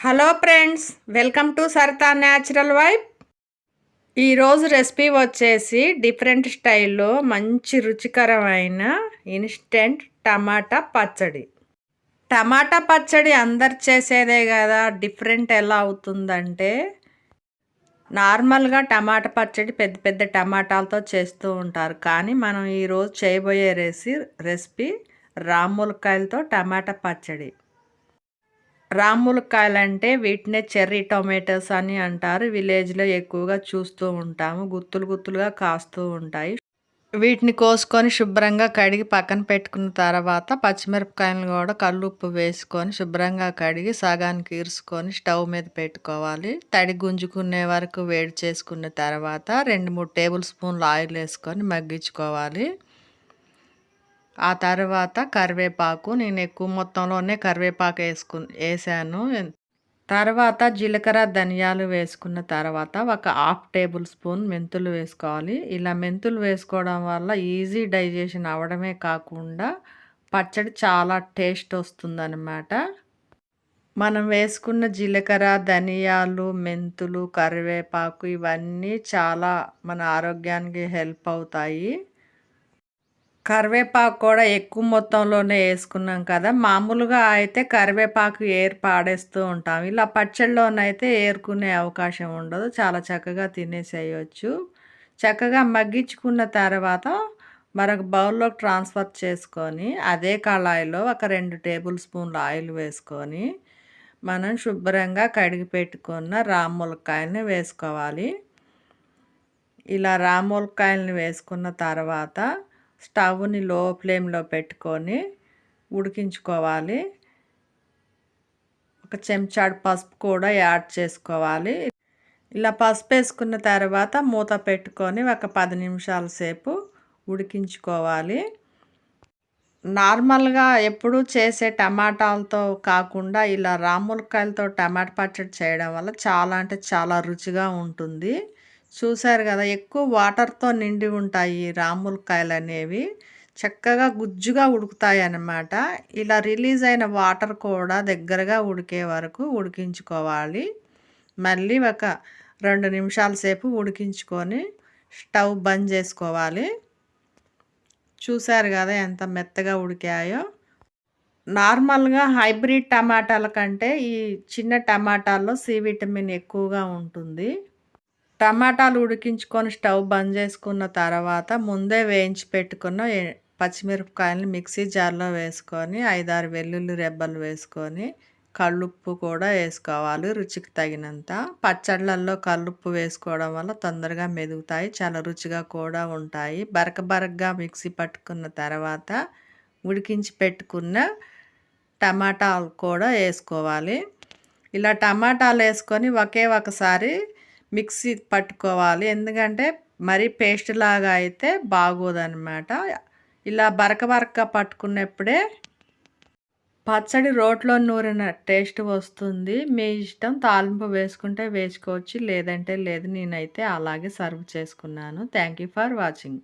Hello friends welcome to Saritha natural vibe. ఈరోజు recipe వచ్చేసి different స్టైల్లో మంచి రుచికరమైన ఇన్స్టెంట్ టమాటా పచ్చడి. టమాటా పచ్చడి అందరు చేసేదే కదా డిఫరెంట్ ఎలా అవుతుందంటే నార్మల్గా టమాటా పచ్చడి పెద్ద పెద్ద టమాటాలతో చేస్తూ ఉంటారు. కానీ మనం ఈరోజు చేయబోయే రెసి రెసిపీ రాములకాయలతో టమాటా పచ్చడి. రాములకాయలు అంటే వీటినే చెర్రీ టొమాటోస్ అని అంటారు. విలేజ్లో ఎక్కువగా చూస్తూ ఉంటాము. గుత్తులు గుత్తులుగా కాస్తూ ఉంటాయి. వీటిని కోసుకొని శుభ్రంగా కడిగి పక్కన పెట్టుకున్న తర్వాత పచ్చిమిరపకాయలను కూడా కల్లుప్పు వేసుకొని శుభ్రంగా కడిగి సగానికి ఇరుసుకొని స్టవ్ మీద పెట్టుకోవాలి. తడి గుంజుకునే వరకు వేడి చేసుకున్న తర్వాత రెండు మూడు టేబుల్ స్పూన్లు ఆయిల్ వేసుకొని మగ్గించుకోవాలి. ఆ తర్వాత కరివేపాకు నేను ఎక్కువ మొత్తంలోనే కరివేపాకు వేసుకు వేసాను. తర్వాత జీలకర్ర ధనియాలు వేసుకున్న తర్వాత ఒక హాఫ్ టేబుల్ స్పూన్ మెంతులు వేసుకోవాలి. ఇలా మెంతులు వేసుకోవడం వల్ల ఈజీ డైజెషన్ అవ్వడమే కాకుండా పచ్చడి చాలా టేస్ట్ వస్తుందన్నమాట. మనం వేసుకున్న జీలకర్ర ధనియాలు మెంతులు కరివేపాకు ఇవన్నీ చాలా మన ఆరోగ్యానికి హెల్ప్ అవుతాయి. కరివేపాకు కూడా ఎక్కువ మొత్తంలోనే వేసుకున్నాం కదా. మామూలుగా అయితే కరివేపాకు ఏరు పాడేస్తూ ఉంటాం. ఇలా పచ్చళ్ళలోనైతే ఏరుకునే అవకాశం ఉండదు. చాలా చక్కగా తినేసేయచ్చు. చక్కగా మగ్గించుకున్న తర్వాత మరొక బౌల్లోకి ట్రాన్స్ఫర్ చేసుకొని అదే కళాయిలో ఒక రెండు టేబుల్ స్పూన్ల ఆయిల్ వేసుకొని మనం శుభ్రంగా కడిగి పెట్టుకున్న రాములకాయలని వేసుకోవాలి. ఇలా రాములకాయలని వేసుకున్న తర్వాత స్టవ్ని లో ఫ్లేమ్లో పెట్టుకొని ఉడికించుకోవాలి. ఒక చెంచాడు పసుపు కూడా యాడ్ చేసుకోవాలి. ఇలా పసుపు వేసుకున్న తర్వాత మూత పెట్టుకొని ఒక పది నిమిషాల సేపు ఉడికించుకోవాలి. నార్మల్గా ఎప్పుడు చేసే టమాటాలతో కాకుండా ఇలా రాములకాయలతో టమాటా పచ్చడి చేయడం వల్ల చాలా అంటే చాలా రుచిగా ఉంటుంది. చూశారు కదా ఎక్కువ వాటర్తో నిండి ఉంటాయి రాములకాయలు అనేవి చక్కగా గుజ్జుగా ఉడుకుతాయి అన్నమాట ఇలా రిలీజ్ అయిన వాటర్ కూడా దగ్గరగా ఉడికే వరకు ఉడికించుకోవాలి. మళ్ళీ ఒక రెండు నిమిషాల సేపు ఉడికించుకొని స్టవ్ బంద్ చేసుకోవాలి. చూశారు కదా ఎంత మెత్తగా ఉడికాయో. నార్మల్గా హైబ్రిడ్ టమాటాల కంటే ఈ చిన్న టమాటాల్లో సి విటమిన్ ఎక్కువగా ఉంటుంది. టమాటాలు ఉడికించుకొని స్టవ్ బంద్ చేసుకున్న తర్వాత ముందే వేయించి పెట్టుకున్న పచ్చిమిరపకాయలను మిక్సీ జార్లో వేసుకొని ఐదారు వెల్లుల్లి రెబ్బలు వేసుకొని కళ్ళుప్పు కూడా వేసుకోవాలి రుచికి తగినంత. పచ్చళ్ళల్లో కళ్ళుప్పు వేసుకోవడం వల్ల తొందరగా మెదుగుతాయి చాలా రుచిగా కూడా ఉంటాయి. బరక బరకగా మిక్సీ పట్టుకున్న తర్వాత ఉడికించి పెట్టుకున్న టమాటాలు కూడా వేసుకోవాలి. ఇలా టమాటాలు వేసుకొని ఒకే ఒకసారి మిక్సీ పట్టుకోవాలి. ఎందుకంటే మరీ పేస్ట్ లాగా అయితే బాగోదన్నమాట. ఇలా బరక బరక పట్టుకున్నప్పుడే పచ్చడి రోట్లో నూరిన టేస్ట్ వస్తుంది. మీ ఇష్టం తాలింపు వేసుకుంటే వేసుకోవచ్చు లేదంటే లేదు. నేనైతే అలాగే సర్వ్ చేసుకున్నాను. Thank you for watching.